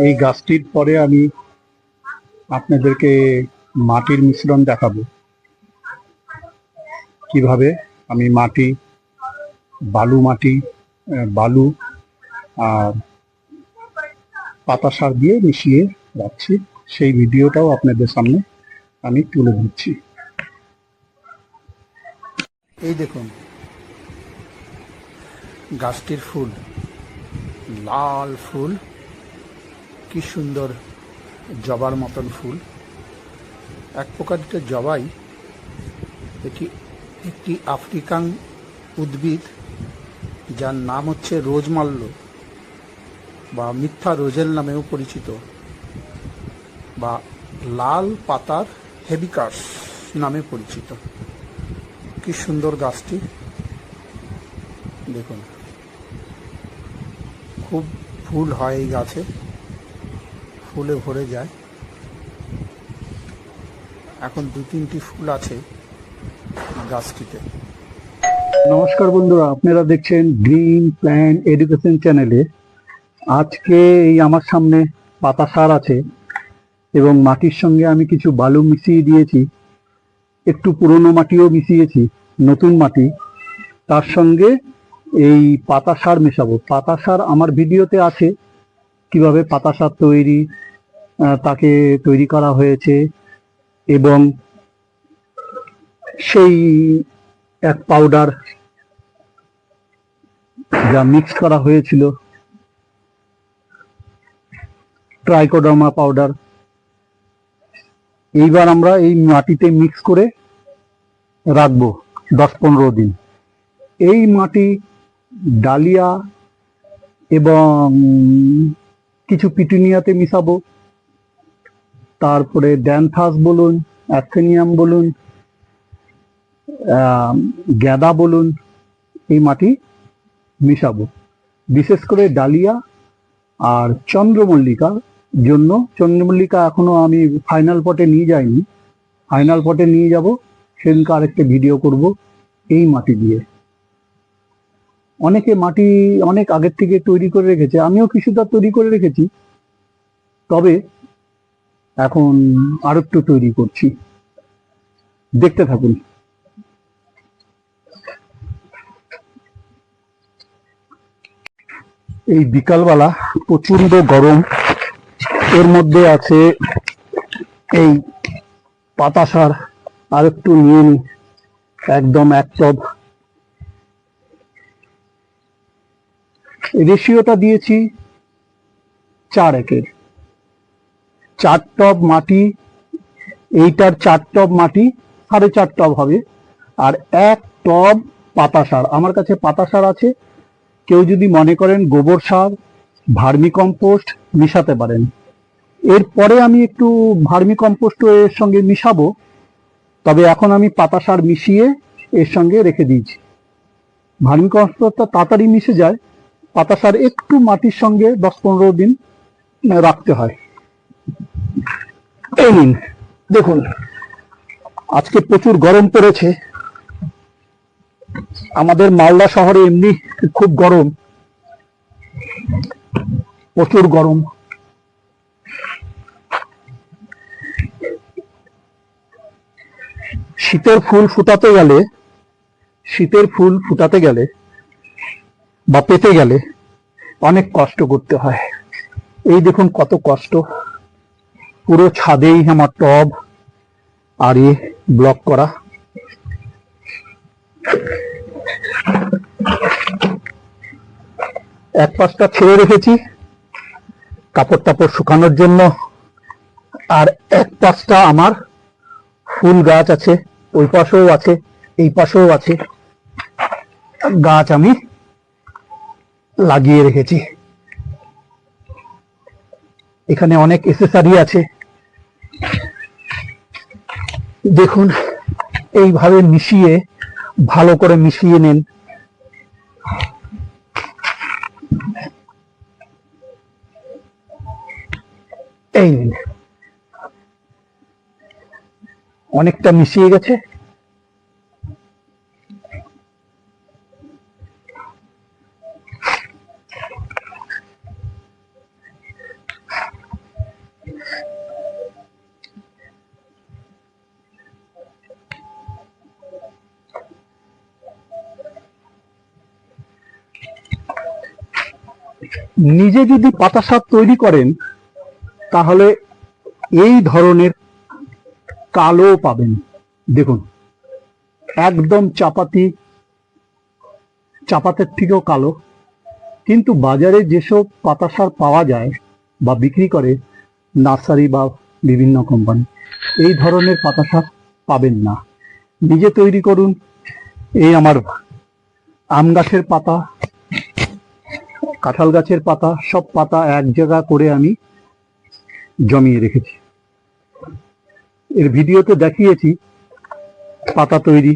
এই গাছটির পরে আমি আপনাদেরকে মাটির মিশ্রণ দেখাবো। কীভাবে আমি মাটি, বালু মাটি বালু আর পাতা সার দিয়ে মিশিয়ে রাখছি। সেই ভিডিওটাও আপনাদের সামনে আমি তুলে দিচ্ছি এই দেখুন, গাছটির ফুল, লাল ফুল। কি সুন্দর জবার মতন ফুল। এক প্রকার এটা জবাই, এটি একটি আফ্রিকান উদ্ভিদ, যার নাম হচ্ছে রোজমাল্য বা মিথ্যা রোজেল নামেও পরিচিত বা লাল পাতার হেবিকাস নামে পরিচিত। কি সুন্দর গাছটি। দেখুন, খুব ফুল হয় এই গাছে। ফুলে ভরে যায়। এখন দু তিনটি ফুল আছে গাছটিতে। নমস্কার বন্ধুরা, আপনারা দেখছেন গ্রিন প্ল্যান এডুকেশন চ্যানেলে আজকে এই আমার সামনে পাতা সার আছে এবং মাটির সঙ্গে আমি কিছু বালু মিশিয়ে দিয়েছি। একটু পুরনো মাটিও মিশিয়েছি, নতুন মাটি। তার সঙ্গে এই পাতা সার মেশাবো। পাতা সার আমার ভিডিওতে আছে, কীভাবে পাতা সার তৈরি তাকে তৈরি করা হয়েছে এবং সেই এক পাউডার যা মিক্স করা হয়েছিল ট্রাইকোডার্মা পাউডার এইবার আমরা এই মাটিতে মিক্স করে রাখব দশ পনেরো দিন। এই মাটি ডালিয়া এবং কিছু পিটুনিয়াতে মিশাবো। তারপরে ড্যানথাস বলুন, অ্যাথেনিয়াম বলুন গ্যাদা বলুন, এই মাটি মিশাবো। বিশেষ করে ডালিয়া আর চন্দ্রমল্লিকা জন্য। চন্দ্রমল্লিকা এখনও আমি ফাইনাল পটে নিয়ে যাইনি। ফাইনাল পটে নিয়ে যাব। সেদিনকে আরেকটা ভিডিও করব এই মাটি দিয়ে। অনেকে মাটি অনেক আগের থেকে তৈরি করে রেখেছে। আমিও কিছুটা তৈরি করে রেখেছি। তবে এখন আরও একটু তৈরি করছি। দেখতে থাকুন। এই বিকালবেলা প্রচণ্ড গরম। এর মধ্যে আছে এই পাতা সার আর একটু নিয়ে নি। একদম এক টব। রেশিওটা দিয়েছি চার একের। চার টব মাটি, এইটার চার টব মাটি সাড়ে চার টব হবে। আর এক টব পাতা সার। আমার কাছে পাতা সার আছে। কেউ যদি মনে করেন গোবর সার, ভার্মি কম্পোস্ট মিশাতে পারেন। এরপরে আমি একটু ভার্মি কম্পোস্ট এর সঙ্গে মিশাবো। তবে এখন আমি পাতা সার মিশিয়ে এর সঙ্গে রেখে দিয়েছি। ভার্মি কম্পোস্টটা তাড়াতাড়ি মিশে যায়। পাতা সার একটু মাটির সঙ্গে দশ পনেরো দিন রাখতে হয়। এই দেখুন, আজকে প্রচুর গরম পড়েছে। আমাদের মালদা শহরে এমনি খুব গরম। প্রচুর গরম। শীতের ফুল ফুটাতে গেলে, শীতের ফুল ফুটাতে গেলে বা পেতে গেলে অনেক কষ্ট করতে হয়। এই দেখুন কত কষ্ট। পুরো ছাদেই আমার টব আর এ ব্লক করা। এক পাশটা ছেড়ে রেখেছি কাপড় টাপড় শুকানোর জন্য। আর এক পাশটা আমার ফুল গাছ আছে, ওই পাশেও আছে, এই পাশেও আছে। গাছ আমি লাগিয়ে রেখেছি। এখানে অনেক এসেসারি আছে। দেখুন, এইভাবে মিশিয়ে, ভালো করে মিশিয়ে নেন। এই অনেকটা মিশিয়ে গেছে। নিজে যদি পাতা শাক তৈরি করেন, তাহলে এই ধরনের কালো পাবেন। দেখুন, একদম চাপাতি, চাপাতের থেকেও কালো। কিন্তু বাজারে যেসব পাতা সার পাওয়া যায় বা বিক্রি করে, নার্সারি বা বিভিন্ন কোম্পানি, এই ধরনের পাতা সার পাবেন না। নিজে তৈরি করুন, এই আমার আম গাছের পাতা কাঁঠাল গাছের পাতা, সব পাতা এক জায়গা করে আমি জমিয়ে রেখেছি। এর ভিডিওতে দেখিয়েছি পাতা তৈরি।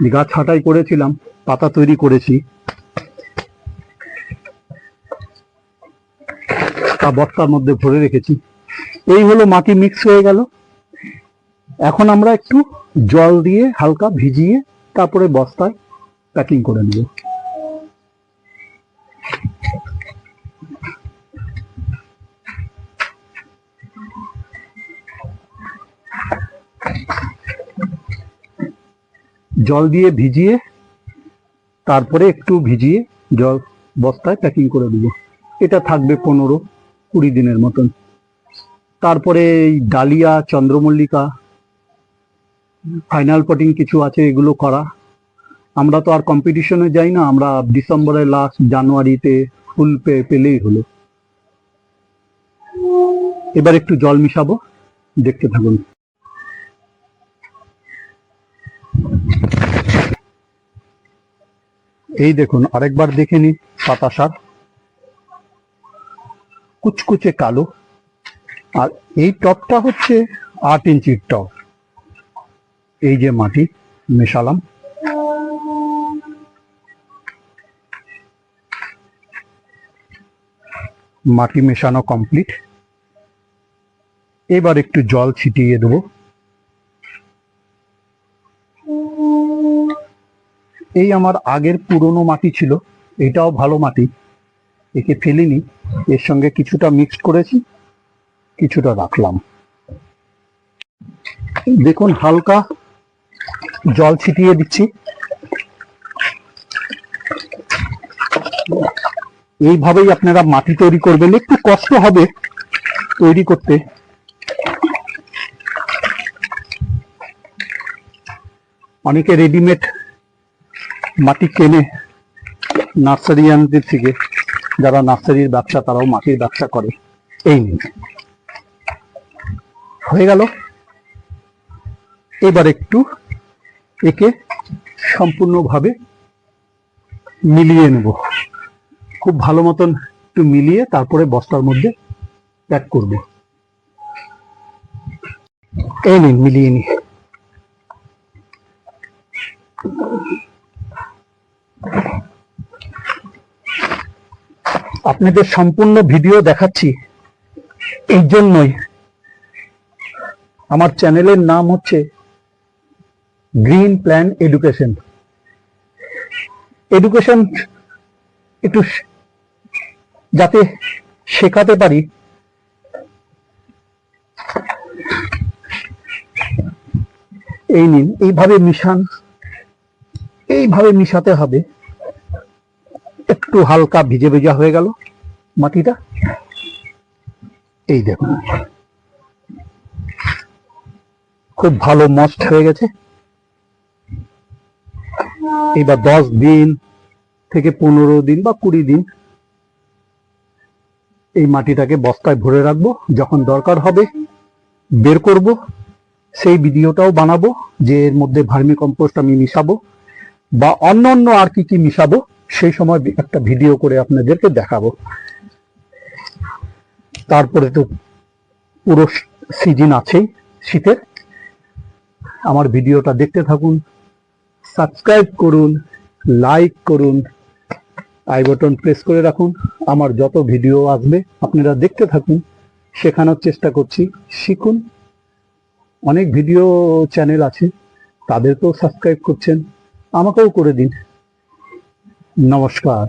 গাছ ছাঁটাই করেছিলাম, পাতা তৈরি করেছি। তা বস্তার মধ্যে ভরে রেখেছি। এই হলো মাটি মিক্স হয়ে গেল। এখন আমরা একটু জল দিয়ে হালকা ভিজিয়ে তারপরে বস্তায় প্যাকিং করে নেব। জল দিয়ে ভিজিয়ে, তারপরে একটু ভিজিয়ে জল বস্তায় প্যাকিং করে দেবো। এটা থাকবে পনেরো কুড়ি দিনের মতন। তারপরে এই ডালিয়া, চন্দ্রমল্লিকা ফাইনাল পটিং কিছু আছে, এগুলো করা। আমরা তো আর কম্পিটিশনে যাই না, আমরা ডিসেম্বরের লাস্ট জানুয়ারিতে ফুল পে, পেলেই হলো। এবার একটু জল মিশাবো, দেখতে থাকুন। এই দেখুন, আরেকবার দেখে নি পাতা শাক। কুচকুচে কালো। আর এই টপটা হচ্ছে আট ইঞ্চির টপ। এই যে মাটি, মেশালাম। মাটি মেশানো কমপ্লিট। এবার একটু জল ছিটিয়ে দেবো। এই আমার আগের পুরনো মাটি ছিল, এটাও ভালো মাটি। একে ফেলিনি, এর সঙ্গে কিছুটা মিক্সড করেছি, কিছুটা রাখলাম। দেখুন, হালকা জল ছিটিয়ে দিচ্ছি। এইভাবেই আপনারা মাটি তৈরি করবেন। একটু কষ্ট হবে তৈরি করতে। অনেকে রেডিমেড মাটি কেনে নার্সারিয়ানদের থেকে যারা নার্সারির ব্যবসা, তারাও মাটির ব্যবসা করে। এই নিন হয়ে গেল। এবার একটু একে সম্পূর্ণভাবে মিলিয়ে নেব। খুব ভালো মতন একটু মিলিয়ে তারপরে বস্তার মধ্যে প্যাক করব। এই নিন, মিলিয়ে নি আপনাদের সম্পূর্ণ ভিডিও দেখাচ্ছি এই জন্যই। আমার চ্যানেলের নাম হচ্ছে গ্রিন প্ল্যান এডুকেশন। এডুকেশন একটু যাতে শেখাতে পারি। এই নিন, এইভাবে মিশান, এইভাবে মিশাতে হবে। একটু হালকা ভিজে ভেজা হয়ে গেল মাটিটা। এই দেখুন। খুব ভালো মস্ট হয়ে গেছে। এবার দশ দিন থেকে পনেরো দিন বা কুড়ি দিন এই মাটিটাকে বস্তায় ভরে রাখব। যখন দরকার হবে বের করব। সেই ভিডিওটাও বানাবো যে এর মধ্যে ভার্মি কম্পোস্ট আমি মিশাবো বা অন্য অন্য আর কি কি মিশাবো। সেই সময় একটা ভিডিও করে আপনাদেরকে দেখাবো। তারপরে তো পুরো সিজন আছেই শীতের। আমার ভিডিওটা দেখতে থাকুন, সাবস্ক্রাইব করুন, লাইক করুন, আই বটন প্রেস করে রাখুন। আমার যত ভিডিও আসবে, আপনারা দেখতে থাকুন। শেখানোর চেষ্টা করছি শিখুন। অনেক ভিডিও চ্যানেল আছে, তাদেরকেও সাবস্ক্রাইব করছেন, আমাকেও করে দিন। নমস্কার।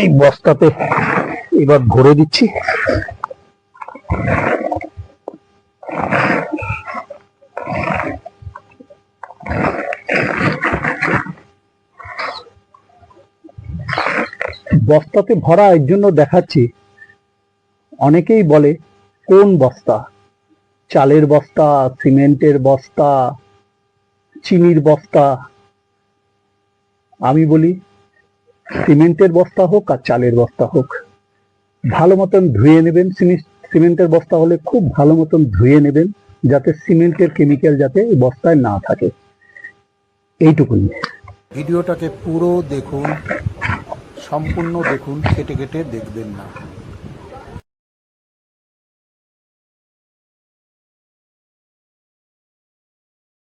এই বস্তাতে এবার ভরে দিচ্ছি। বস্তাতে ভরা এর জন্য দেখাচ্ছি, অনেকেই বলে কোন বস্তা? চালের বস্তা, সিমেন্টের বস্তা চিনির বস্তা। আমি বলি, সিমেন্টের বস্তা হোক আর চালের বস্তা হোক, ভালো মতন ধুয়ে নেবেন। সিমি- সিমেন্টের বস্তা হলে খুব ভালো মতন ধুয়ে নেবেন, যাতে সিমেন্টের কেমিক্যাল যাতে বস্তায় না থাকে। এইটুকুনি ভিডিওটাকে পুরো দেখুন, সম্পূর্ণ দেখুন, কেটে কেটে দেখবেন না।